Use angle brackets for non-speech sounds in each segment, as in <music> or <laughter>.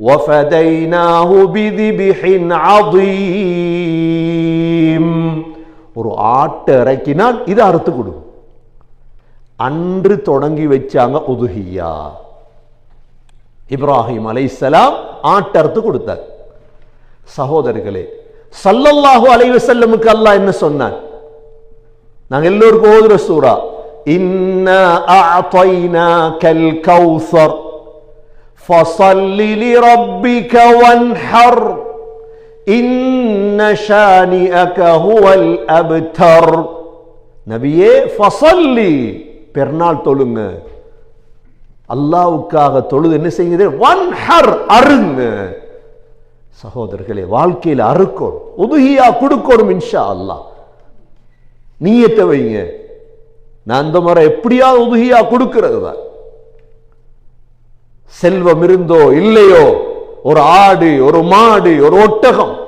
وفديناه بذبح عظيم ஒரு ஆட்டை இறக்கினால் இது அறுத்து கொடு அன்று தொடங்கி வச்சாங்க உதுகியா இப்ராஹிம் அலைசலாம் ஆட்டறுத்து கொடுத்தார் சகோதரர்களே சல்லல்லாஹு அலைஹி வஸல்லமுக்கு அல்லாஹ் என்ன சொன்னான் நாங்க எல்லோருக்கும் ஓதுற சூரா இன்னா அஅதைனாக்கல் கௌசர் فصل لربك وانحر إن شانئك هو الأبتر நபியே ஃபசல்லி பெருநாள் தொழுங்க அல்லாவுக்காக தொழுது என்ன செய்யுது ஒன் ஹர் அருங்க சகோதரர்களே வாழ்க்கையில் அறுக்கணும் உதுகியா கொடுக்கணும் இன்ஷா அல்லாஹ் நீயத்தை வைங்க நான் அந்த முறை எப்படியாவது உதுகியா கொடுக்கிறது தான் செல்வம் இருந்தோ இல்லையோ ஒரு ஆடு ஒரு மாடு ஒரு ஒட்டகம்.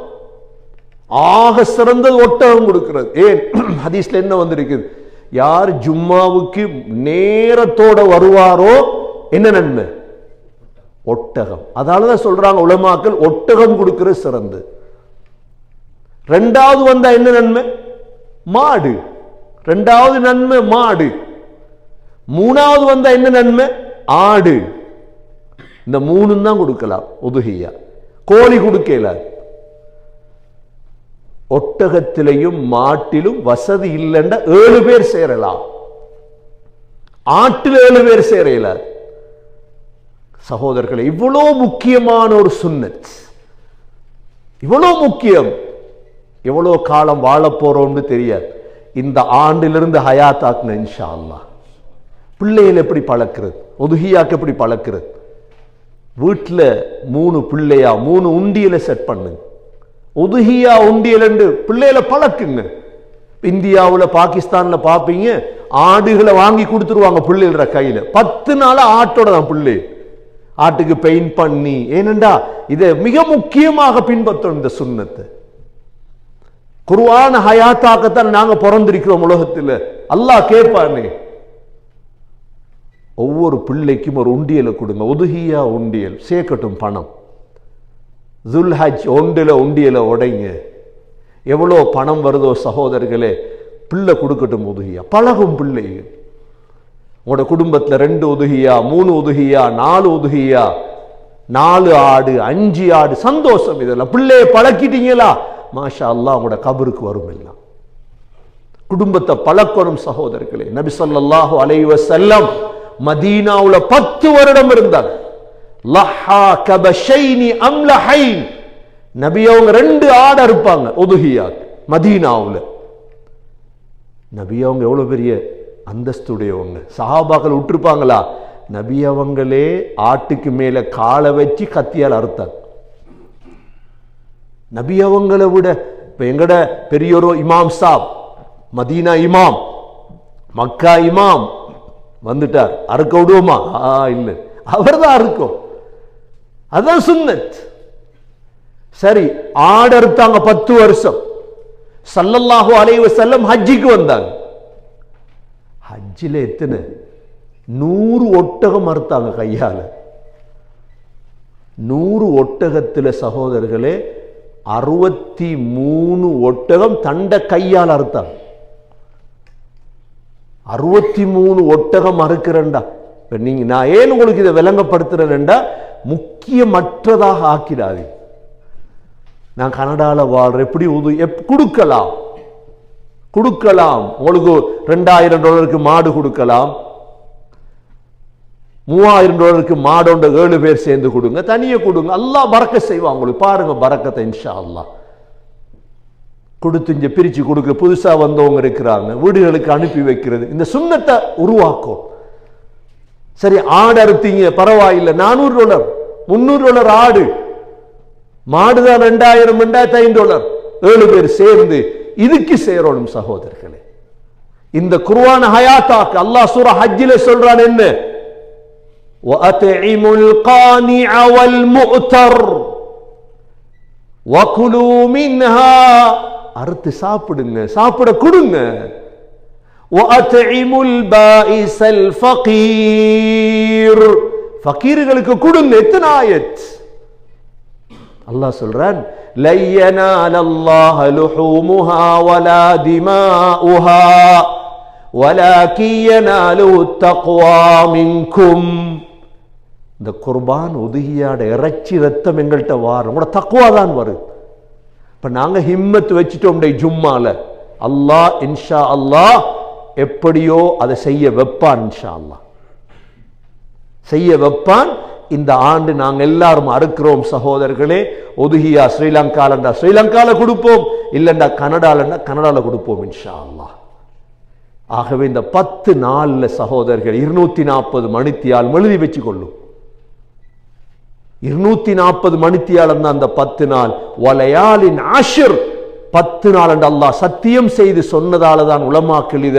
ஆக சிறந்தது ஒட்டகம் கொடுக்கிறது. ஏன்? <clears throat> ஹதீஸ்ல என்ன வந்திருக்குது? யார் ஜும்மாவுக்கு நேரத்தோட வருவாரோ என்ன நன்மை? ஒட்டகம். அதனாலதான் சொல்றாங்க உலமாக்கள் ஒட்டகம் கொடுக்கிறது சிறந்து. ரெண்டாவது வந்தா என்ன நன்மை? மாடு. ரெண்டாவது நன்மை மாடு. மூணாவது வந்தா என்ன நன்மை? ஆடு. இந்த மூணும் தான் கொடுக்கலாம் உதுகியா கோழி கொடுக்கல. ஒட்டகத்திலையும் மாட்டிலும் வசதி இல்லைன்ற ஏழு பேர் சேரலாம். ஆட்டில் ஏழு பேர் சேரல. சகோதரர்களை இவ்வளோ முக்கியமான ஒரு சுன்னத். இவ்வளோ முக்கியம். எவ்வளோ காலம் வாழ போறோம்னு தெரியாது. இந்த ஆண்டிலிருந்து ஹயாத்தாக்குன இன்ஷா அல்லா பிள்ளைகள் எப்படி பழக்கிறது? ஒதுகியாக்கு எப்படி பழக்கிறது? வீட்டில் மூணு பிள்ளையா மூணு உண்டியலை செட் பண்ணுங்க. உதுகியா உண்டியல் என்று பிள்ளைகளை பழக்குங்க. இந்தியாவில் பாகிஸ்தானில் பார்ப்பீங்க ஆடுகளை வாங்கி கொடுத்துருவாங்க பிள்ளைகள கையில். பத்து நாள் ஆட்டோட தான் பிள்ளை. ஆட்டுக்கு பெயிண்ட் பண்ணி ஏனண்டா இதை மிக முக்கியமாக பின்பற்றணும் இந்த சுண்ணத்தை. குருவான ஹயாத்தாக்கத்தான் நாங்க பிறந்திருக்கிறோம் உலகத்தில். அல்லாஹ் கேட்பானே ஒவ்வொரு பிள்ளைக்கும் ஒரு உண்டியலை கொடுங்க. ஒதுகியா உண்டியல் சேர்க்கட்டும் பணம். ஜுல்ஹஜ் ஒண்டில உண்டியலை உடைங்க. எவ்வளோ பணம் வருதோ சகோதரர்களே பிள்ளை கொடுக்கட்டும் உதுகியா. பழகும் பிள்ளைகள் உங்களோட குடும்பத்தில் ரெண்டு உதுகியா மூணு உதுகியா நாலு உதுகியா நாலு ஆடு அஞ்சு ஆடு சந்தோஷம் இதெல்லாம். பிள்ளைய பழக்கிட்டீங்களா? மாஷா அல்லாஹ் உங்களோட கபருக்கு வரும் எல்லாம். குடும்பத்தை பழக்கணும் சகோதரர்களே. நபி சொல்லாஹு அலைவ செல்லம் மதீனாவுல பத்து வருடம் இருந்தார். லஹா கபஷைனி அம்லஹைன். நபி அவங்க ரெண்டு ஆடை இருப்பாங்க ஒதுகியா மதீனாவுல. நபி அவங்க எவ்வளவு பெரிய அந்தஸ்துடையவங்க சஹாபாக்கள் விட்டுருப்பாங்களா? நபி அவங்களே ஆட்டுக்கு மேல காலை வச்சு கத்தியால் அறுத்தாங்க. நபி அவங்களை விட இப்ப எங்கட பெரியோரோ இமாம் சாப் மதீனா இமாம் மக்கா இமாம் வந்துட்டார். அறுக்க விடுவோமா? ஆ இல்லை. அவர் தான் அறுக்கும் அதான் சுன்னத். சரி ஆடு அறுத்தாங்க பத்து வருஷம். சல்லல்லாஹு அலைவு செல்லம் ஹஜ்ஜிக்கு வந்தாங்க. ஹஜ்ஜில் எத்தனை? நூறு ஒட்டகம் அறுத்தாங்க கையால. நூறு ஒட்டகத்தில் சகோதரர்களே அறுபத்தி மூணு ஒட்டகம் தண்ட கையால் அறுத்தாங்க. அறுபத்தி மூணு ஒட்டகம் அறுக்கிறேன்டா. இப்போ நீங்க நான் ஏன் உங்களுக்கு இதை விளங்கப்படுத்துகிறேன்டா முக்கியமற்றதாக ஆக்கிடாது. நான் கனடால வாழ்கிற எப்படி உது எப் கொடுக்கலாம். கொடுக்கலாம். உங்களுக்கு ரெண்டாயிரம் டாலருக்கு மாடு கொடுக்கலாம். மூவாயிரம் டாலருக்கு மாடோண்ட ஏழு பேர் சேர்ந்து கொடுங்க. தனியே கொடுங்க. எல்லாம் பறக்க செய்வான் உங்களுக்கு. பாருங்க பறக்கத்தை இன்ஷா அல்லாஹ். கொடுத்து இங்க பிரிச்சு கொடுக்க புதுசா வந்தவங்க இருக்கிறாங்க வீடுகளுக்கு அனுப்பி வைக்கிறது இந்த சுண்ணத்தை உருவாக்கும் சரி ஆடு அறுத்தீங்க பரவாயில்லை நானூறு டாலர் முன்னூறு டாலர் ஆடு மாடுதான் ரெண்டாயிரம் ரெண்டாயிரத்தி ஐந்து டாலர் ஏழு பேர் சேர்ந்து இதுக்கு சேரணும் சகோதரர்களே இந்த குர்ஆன் ஹயாத்தாக்கு அல்லாஹ் சூரா ஹஜ்ஜில சொல்றான் என்ன وَأَطْعِمُوا الْقَانِعَ وَالْمُؤْتَرَ وَكُلُوا مِنْهَا அறுத்து சாப்பிடுங்க சாப்பிட கொடுங்க. ஃபக்கீர்களுக்கு கொடுங்க எத்தனை ஆயத்? அல்லாஹ் சொல்றான் லையனால அல்லாஹ லுஹூமுஹா வலா திமாஉஹா வலாக்கி யனாலுஹு தக்வா மின்கும். இந்த குர்பான் உதுகியாட இறைச்சி ரத்தம் எங்கள்கிட்ட வாரும். உங்களோட தக்குவா தான் வருது இப்ப நாங்க ஹிம்மத் வச்சுட்டோம் ஜும்மாவில் அல்லா அல்லாஹ் இன்ஷா அல்லாஹ் எப்படியோ அதை செய்ய வைப்பான் இன்ஷா அல்லாஹ். செய்ய வைப்பான். இந்த ஆண்டு நாங்க எல்லாரும் அறுக்கிறோம் சகோதரர்களே. ஒதுகியா ஸ்ரீலங்காலண்டா? ஸ்ரீலங்கால கொடுப்போம். இல்லைண்டா கனடாலண்டா? கனடால கொடுப்போம் இன்ஷா அல்லாஹ். ஆகவே இந்த பத்து நாளில் சகோதரர்கள் இருநூத்தி நாற்பது மணித்தியால் எழுதி வச்சு கொள்ளும் இருநூத்தி நாற்பது மணித்தியாலம் தான் அந்த பத்து நாள். வலையாலின் ஆஷிர். பத்து நாள் என்று அல்லாஹ் சத்தியம் செய்து சொன்னதால தான் உலமாக்கள் இத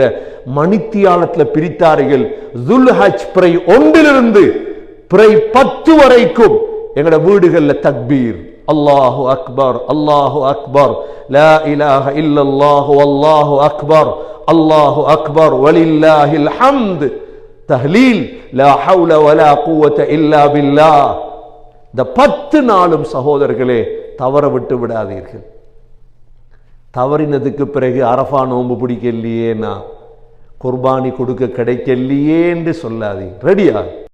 மணித்தியாலத்துல பிரித்தார்கள். துல்ஹஜ் பிறை ஒன்றிலிருந்து பிறை பத்து வரைக்கும். எங்கட வீடுகள்ல தக்பீர். அல்லாஹு அக்பர் அல்லாஹு அக்பர். லா இலாஹ இல்லல்லாஹு அல்லாஹு அக்பர். அல்லாஹு அக்பர் வலில்லாஹில் ஹம்த். தஹ்லீல் லா ஹவுல வலா குவத இல்லா பில்லா. இந்த பத்து நாளும் சகோதரர்களே தவற விட்டு விடாதீர்கள். தவறினதுக்கு பிறகு அரஃபா நோன்பு பிடிக்கலையேனா குர்பானி கொடுக்க கிடைக்கலையே என்று சொல்லாதீங்க ரெடியா